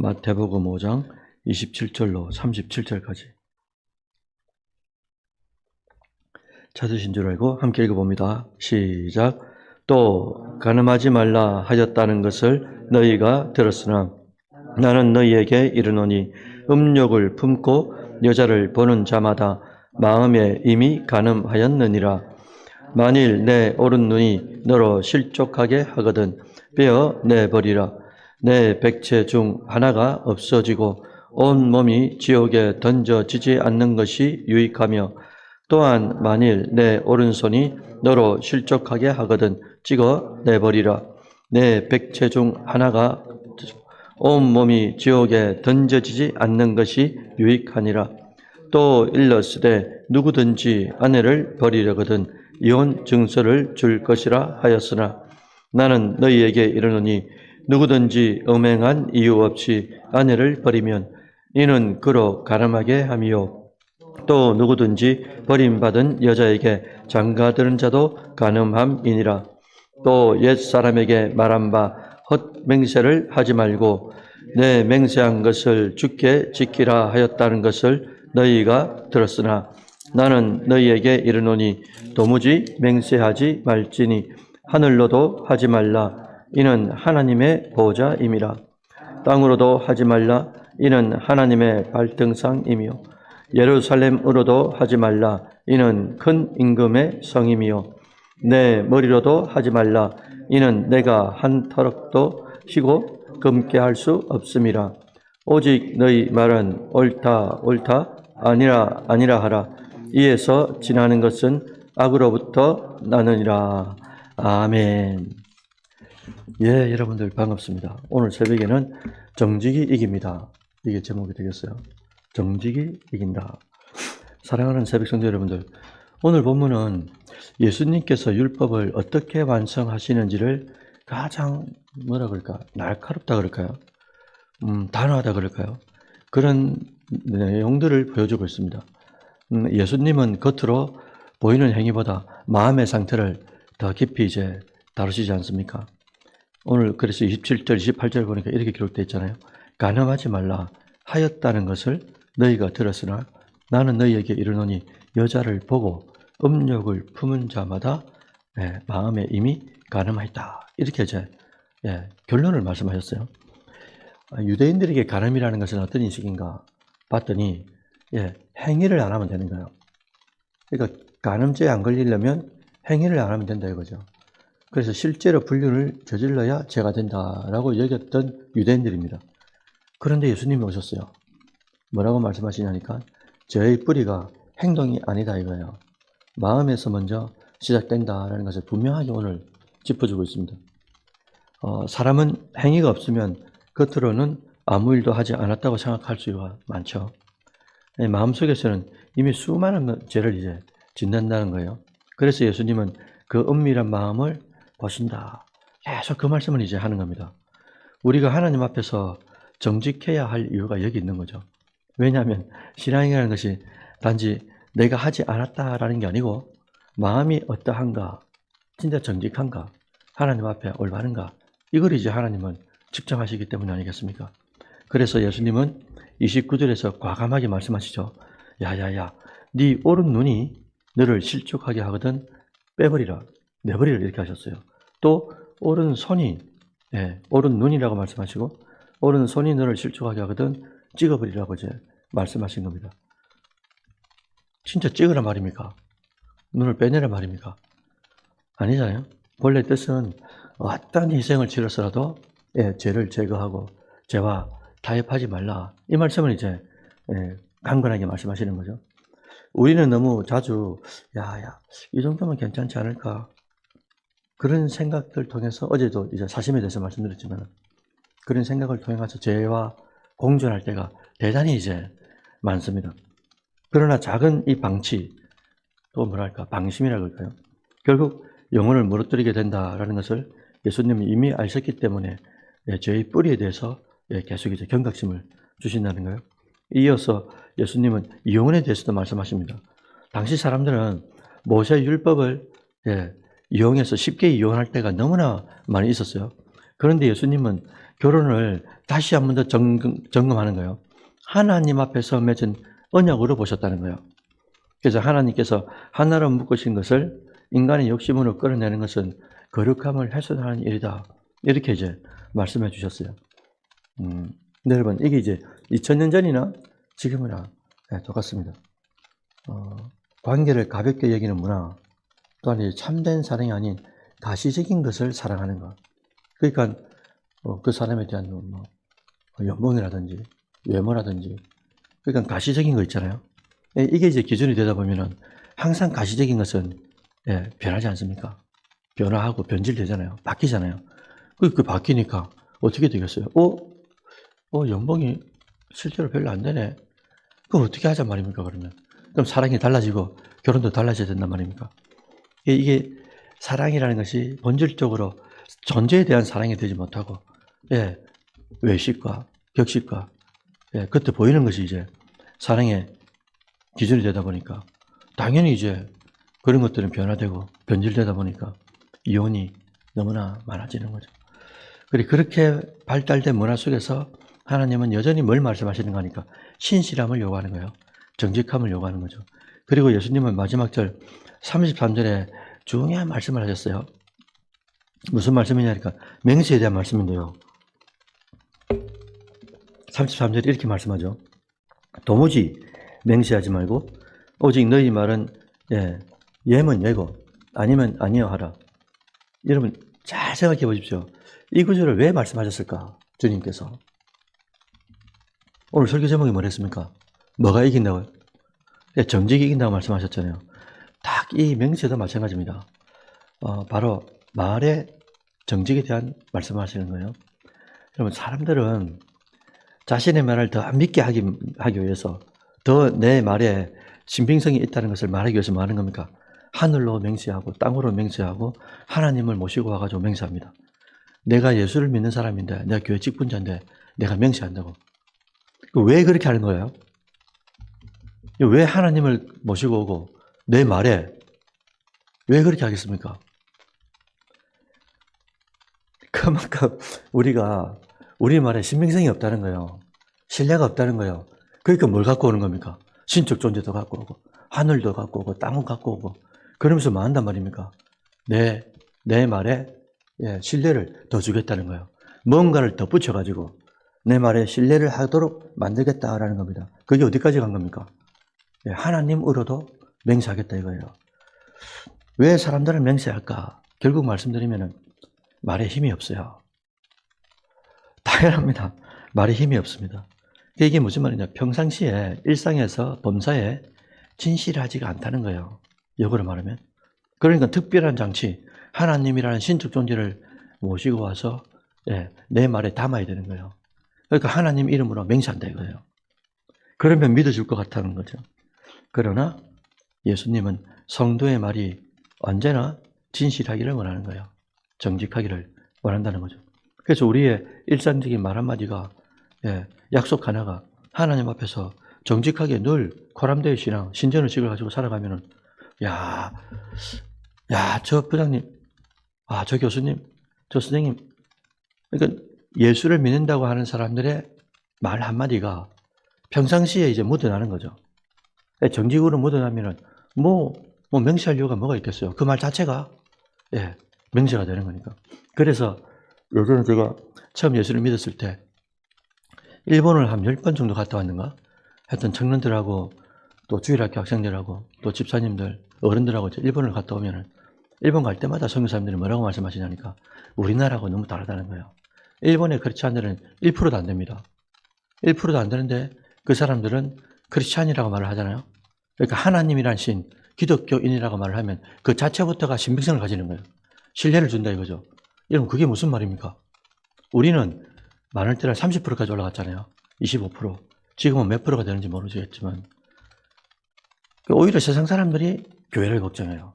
마태복음 5장 27절로 37절까지. 찾으신 줄 알고 함께 읽어봅니다. 시작. 또 가늠하지 말라 하였다는 것을 너희가 들었으나 나는 너희에게 이르노니 음욕을 품고 여자를 보는 자마다 마음에 이미 가늠하였느니라. 만일 내 오른 눈이 너로 실족하게 하거든 빼어 내버리라. 내 백체 중 하나가 없어지고 온 몸이 지옥에 던져지지 않는 것이 유익하며 또한 만일 내 오른손이 너로 실족하게 하거든 찍어 내버리라. 내 백체 중 하나가 온 몸이 지옥에 던져지지 않는 것이 유익하니라. 또 일렀으되 누구든지 아내를 버리려거든 이혼 증서를 줄 것이라 하였으나 나는 너희에게 이르노니 누구든지 음행한 이유 없이 아내를 버리면 이는 그로 가늠하게 함이요. 또 누구든지 버림받은 여자에게 장가드는 자도 가늠함이니라. 또 옛 사람에게 말한 바 헛맹세를 하지 말고 내 맹세한 것을 주께 지키라 하였다는 것을 너희가 들었으나 나는 너희에게 이르노니 도무지 맹세하지 말지니 하늘로도 하지 말라 이는 하나님의 보호자임이라. 땅으로도 하지 말라. 이는 하나님의 발등상이며 예루살렘으로도 하지 말라. 이는 큰 임금의 성임이요. 내 머리로도 하지 말라. 이는 내가 한 터럭도 쉬고 금게 할 수 없음이라. 오직 너희 말은 옳다 옳다 아니라 아니라 하라. 이에서 지나는 것은 악으로부터 나느니라. 아멘 예 여러분들 반갑습니다. 오늘 새벽에는 정직이 이깁니다. 이게 제목이 되겠어요. 정직이 이긴다. 사랑하는 새벽 성도 여러분들 오늘 본문은 예수님께서 율법을 어떻게 완성하시는지를 가장 뭐라 그럴까? 날카롭다 그럴까요? 음, 단호하다 그럴까요? 그런 내용들을 보여주고 있습니다. 음, 예수님은 겉으로 보이는 행위보다 마음의 상태를 더 깊이 이제 다루시지 않습니까? 오늘 그래서 27절, 28절 보니까 이렇게 기록되어 있잖아요. 가늠하지 말라 하였다는 것을 너희가 들었으나 나는 너희에게 이르노니 여자를 보고 음욕을 품은 자마다 예, 마음에 이미 가늠하였다. 이렇게 이제 예, 결론을 말씀하셨어요. 아, 유대인들에게 가늠이라는 것은 어떤 인식인가 봤더니 예, 행위를 안 하면 되는 거예요. 그러니까 간음죄에 안 걸리려면 행위를 안 하면 된다 이거죠. 그래서 실제로 불륜을 저질러야 죄가 된다라고 여겼던 유대인들입니다. 그런데 예수님이 오셨어요. 뭐라고 말씀하시냐니까 죄의 뿌리가 행동이 아니다 이거예요. 마음에서 먼저 시작된다라는 것을 분명하게 오늘 짚어주고 있습니다. 어, 사람은 행위가 없으면 겉으로는 아무 일도 하지 않았다고 생각할 수가 많죠. 네, 마음속에서는 이미 수많은 죄를 이제 짓는다는 거예요. 그래서 예수님은 그 은밀한 마음을 보신다. 계속 그 말씀을 이제 하는 겁니다. 우리가 하나님 앞에서 정직해야 할 이유가 여기 있는 거죠. 왜냐하면 신앙이라는 것이 단지 내가 하지 않았다라는 게 아니고 마음이 어떠한가, 진짜 정직한가, 하나님 앞에 올바른가, 이걸 이제 하나님은 측정하시기 때문이 아니겠습니까? 그래서 예수님은 29절에서 과감하게 말씀하시죠. 야야야, 네 오른 눈이 너를 실족하게 하거든 빼버리라, 내버리라 이렇게 하셨어요. 또 오른 손이 예, 오른 눈이라고 말씀하시고 오른 손이 너를 실족하게 하거든 찍어버리라고 이제 말씀하신 겁니다. 진짜 찍으라 말입니까? 눈을 빼내라 말입니까? 아니잖아요. 본래 뜻은 어떤 희생을 치러서라도 예, 죄를 제거하고 죄와 타협하지 말라. 이 말씀을 이제 예, 강건하게 말씀하시는 거죠. 우리는 너무 자주 야야 이 정도면 괜찮지 않을까 그런 생각들 통해서 어제도 이제 사심에 대해서 말씀드렸지만 그런 생각을 통해서 죄와 공존할 때가 대단히 이제 많습니다. 그러나 작은 이 방치 또 뭐랄까 방심이라고 할까요? 결국 영혼을 무너뜨리게 된다라는 것을 예수님이 이미 아셨기 때문에 예, 죄의 뿌리에 대해서 예, 계속 이제 경각심을 주신다는 거예요. 이어서 예수님은 이혼에 대해서도 말씀하십니다. 당시 사람들은 모세 율법을 예, 이용해서 쉽게 이혼할 때가 너무나 많이 있었어요. 그런데 예수님은 결혼을 다시 한 번더 점검, 점검 하는 거예요. 하나님 앞에서 맺은 언약으로 보셨다는 거예요. 그래서 하나님께서 하나로 묶으신 것을 인간의 욕심으로 끌어내는 것은 거룩함을 훼손하는 일이다. 이렇게 이제 말씀해 주셨어요. 음, 네, 여러분, 이게 이제 2000년 전이나 지금이나 네, 똑같습니다. 어, 관계를 가볍게 여기는 문화, 또한 참된 사랑이 아닌 가시적인 것을 사랑하는 것. 그러니까 어, 그 사람에 대한 뭐 연봉이라든지 외모라든지 그러니까 가시적인 거 있잖아요. 예, 이게 이제 기준이 되다 보면은 항상 가시적인 것은 예, 변하지 않습니까? 변화하고 변질되잖아요. 바뀌잖아요. 그, 그 바뀌니까 어떻게 되겠어요? 어? 어, 연봉이 실제로 별로 안 되네. 그럼 어떻게 하자 말입니까, 그러면? 그럼 사랑이 달라지고 결혼도 달라져야 된단 말입니까? 이게, 사랑이라는 것이 본질적으로 존재에 대한 사랑이 되지 못하고, 예, 외식과 격식과, 예, 그때 보이는 것이 이제 사랑의 기준이 되다 보니까, 당연히 이제 그런 것들은 변화되고 변질되다 보니까 이혼이 너무나 많아지는 거죠. 그리고 그렇게 발달된 문화 속에서 하나님은 여전히 뭘 말씀하시는가 하니까 신실함을 요구하는 거예요. 정직함을 요구하는 거죠. 그리고 예수님은 마지막 절 33절에 중요한 말씀을 하셨어요. 무슨 말씀이냐 니까 맹세에 대한 말씀인데요. 33절에 이렇게 말씀하죠. 도무지 맹세하지 말고 오직 너희 말은 예, 예면 예고 아니면 아니요 하라. 여러분 잘 생각해 보십시오. 이 구절을 왜 말씀하셨을까? 주님께서. 오늘 설교 제목이 뭐랬습니까? 뭐가 이긴다고요? 예, 정직이 이긴다고 말씀하셨잖아요. 딱이 명세도 마찬가지입니다. 어, 바로 말의 정직에 대한 말씀하시는 거예요. 여러분, 사람들은 자신의 말을 더 믿게 하기, 하기 위해서 더 내 말에 신빙성이 있다는 것을 말하기 위해서 뭐 하는 겁니까? 하늘로 맹세하고 땅으로 맹세하고 하나님을 모시고 와가지고 맹세합니다. 내가 예수를 믿는 사람인데 내가 교회 직분자인데 내가 맹세한다고. 왜 그렇게 하는 거예요? 왜 하나님을 모시고 오고 내 말에 왜 그렇게 하겠습니까? 그만큼 우리가 우리 말에 신빙성이 없다는 거예요. 신뢰가 없다는 거예요. 그러니까 뭘 갖고 오는 겁니까? 신적 존재도 갖고 오고 하늘도 갖고 오고 땅은 갖고 오고 그러면서 뭐 한단 말입니까? 내, 내 말에 예, 신뢰를 더 주겠다는 거예요. 뭔가를 더 붙여가지고 내 말에 신뢰를 하도록 만들겠다라는 겁니다. 그게 어디까지 간 겁니까? 예, 하나님으로도 맹세하겠다 이거예요. 왜 사람들을 맹세할까? 결국 말씀드리면 말에 힘이 없어요. 당연합니다. 말에 힘이 없습니다. 이게 무슨 말이냐? 평상시에 일상에서 범사에 진실하지가 않다는 거예요. 역으로 말하면. 그러니까 특별한 장치, 하나님이라는 신적 존재를 모시고 와서 예, 내 말에 담아야 되는 거예요. 그러니까 하나님 이름으로 맹세한다 이거예요. 그러면 믿어줄 것 같다는 거죠. 그러나 예수님은 성도의 말이 언제나 진실하기를 원하는 거예요. 정직하기를 원한다는 거죠. 그래서 우리의 일상적인 말 한마디가 예, 약속 하나가 하나님 앞에서 정직하게 늘 코람대의 신앙, 신전의식을 가지고 살아가면은 야, 야, 저 부장님, 아, 저 교수님, 저 선생님, 그러니까 예수를 믿는다고 하는 사람들의 말 한마디가 평상시에 이제 묻어나는 거죠. 정직으로 묻어나면은 뭐, 뭐 명시할 이유가 뭐가 있겠어요. 그 말 자체가, 예, 명시가 되는 거니까. 그래서 요즘에 제가 처음 예수를 믿었을 때 일본을 한 10번 정도 갔다 왔는가? 하여튼 청년들하고 또 주일학교 학생들하고 또 집사님들, 어른들하고 일본을 갔다 오면은 일본 갈 때마다 선교사님들이 뭐라고 말씀하시냐니까 우리나라하고 너무 다르다는 거예요. 일본의 크리스찬들은 1%도 안 됩니다. 1%도 안 되는데 그 사람들은 크리스찬이라고 말을 하잖아요. 그러니까 하나님이란 신, 기독교인이라고 말을 하면 그 자체부터가 신빙성을 가지는 거예요. 신뢰를 준다 이거죠. 여러분 그게 무슨 말입니까? 우리는 많을 때는 30%까지 올라갔잖아요. 25%. 지금은 몇 프로가 되는지 모르겠지만 오히려 세상 사람들이 교회를 걱정해요.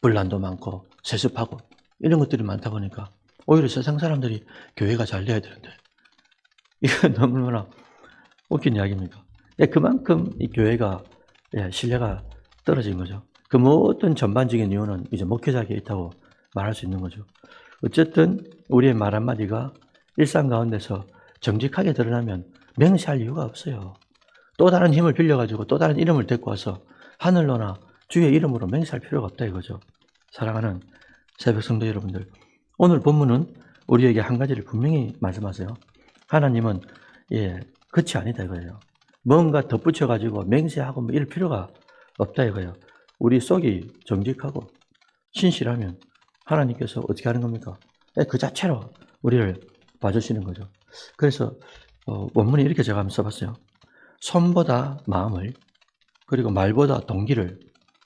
분란도 많고 세습하고 이런 것들이 많다 보니까 오히려 세상 사람들이 교회가 잘 돼야 되는데 이거 너무나 웃긴 이야기입니까? 예, 그만큼 이 교회가 예, 신뢰가 떨어진 거죠. 그 모든 전반적인 이유는 이제 목회자에게 있다고 말할 수 있는 거죠. 어쨌든 우리의 말 한마디가 일상 가운데서 정직하게 드러나면 맹세할 이유가 없어요. 또 다른 힘을 빌려가지고 또 다른 이름을 데리고 와서 하늘로나 주의 이름으로 맹세할 필요가 없다 이거죠. 사랑하는 새벽 성도 여러분들, 오늘 본문은 우리에게 한 가지를 분명히 말씀하세요. 하나님은 예 끝이 아니다 이거예요. 뭔가 덧붙여가지고 맹세하고 뭐 이럴 필요가 없다 이거예요. 우리 속이 정직하고 신실하면 하나님께서 어떻게 하는 겁니까? 예, 그 자체로 우리를 봐주시는 거죠. 그래서 어, 원문에 이렇게 제가 한번 써봤어요. 손보다 마음을 그리고 말보다 동기를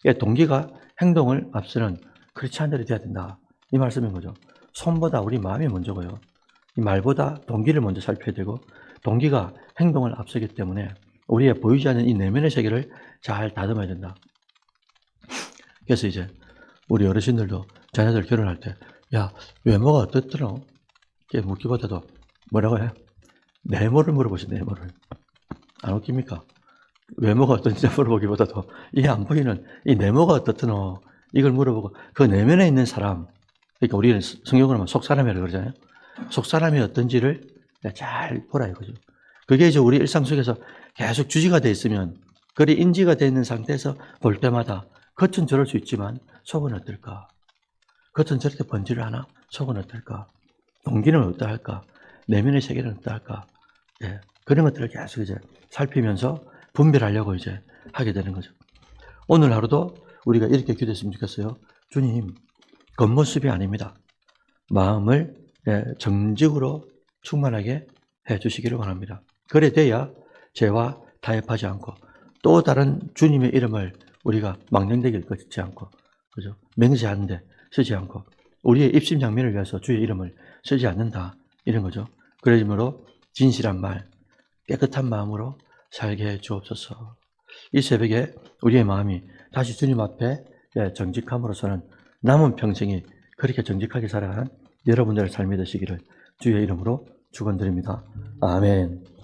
예, 동기가 행동을 앞서는 크리스찬들이 되어야 된다. 이 말씀인 거죠. 손보다 우리 마음이 먼저고요. 이 말보다 동기를 먼저 살펴야 되고 동기가 행동을 앞서기 때문에 우리의 보이지 않는 이 내면의 세계를 잘 다듬어야 된다. 그래서 이제 우리 어르신들도 자녀들 결혼할 때, 야, 외모가 어떻더노? 이렇게 묻기보다도 뭐라고 해? 내모를 물어보시, 내모를. 안 웃깁니까? 외모가 어떤지 물어보기보다도 이게 안 보이는 이 내모가 어떻더노? 이걸 물어보고 그 내면에 있는 사람, 그러니까 우리는 성경으로 하면 속사람이라고 그러잖아요. 속사람이 어떤지를 잘 보라 이거죠. 그게 이제 우리 일상 속에서 계속 주지가 돼 있으면, 그리 인지가 돼 있는 상태에서 볼 때마다 겉은 저럴 수 있지만 속은 어떨까? 겉은 저렇게 번지를 하나? 속은 어떨까? 동기는 어떠할까? 내면의 세계는 어떠할까? 예, 그런 것들을 계속 이제 살피면서 분별하려고 이제 하게 되는 거죠. 오늘 하루도 우리가 이렇게 기도했으면 좋겠어요. 주님, 겉모습이 아닙니다. 마음을 예, 정직으로 충만하게 해 주시기를 원합니다. 그래 돼야 죄와 타협하지 않고 또 다른 주님의 이름을 우리가 망령되게 걷지 않고 그죠? 맹세하는데 쓰지 않고 우리의 입심 장면을 위해서 주의 이름을 쓰지 않는다 이런 거죠. 그러므로 진실한 말, 깨끗한 마음으로 살게 해 주옵소서. 이 새벽에 우리의 마음이 다시 주님 앞에 예, 정직함으로서는 남은 평생이 그렇게 정직하게 살아가는 여러분들의 삶이 되시기를 주의 이름으로 축원드립니다. 아멘.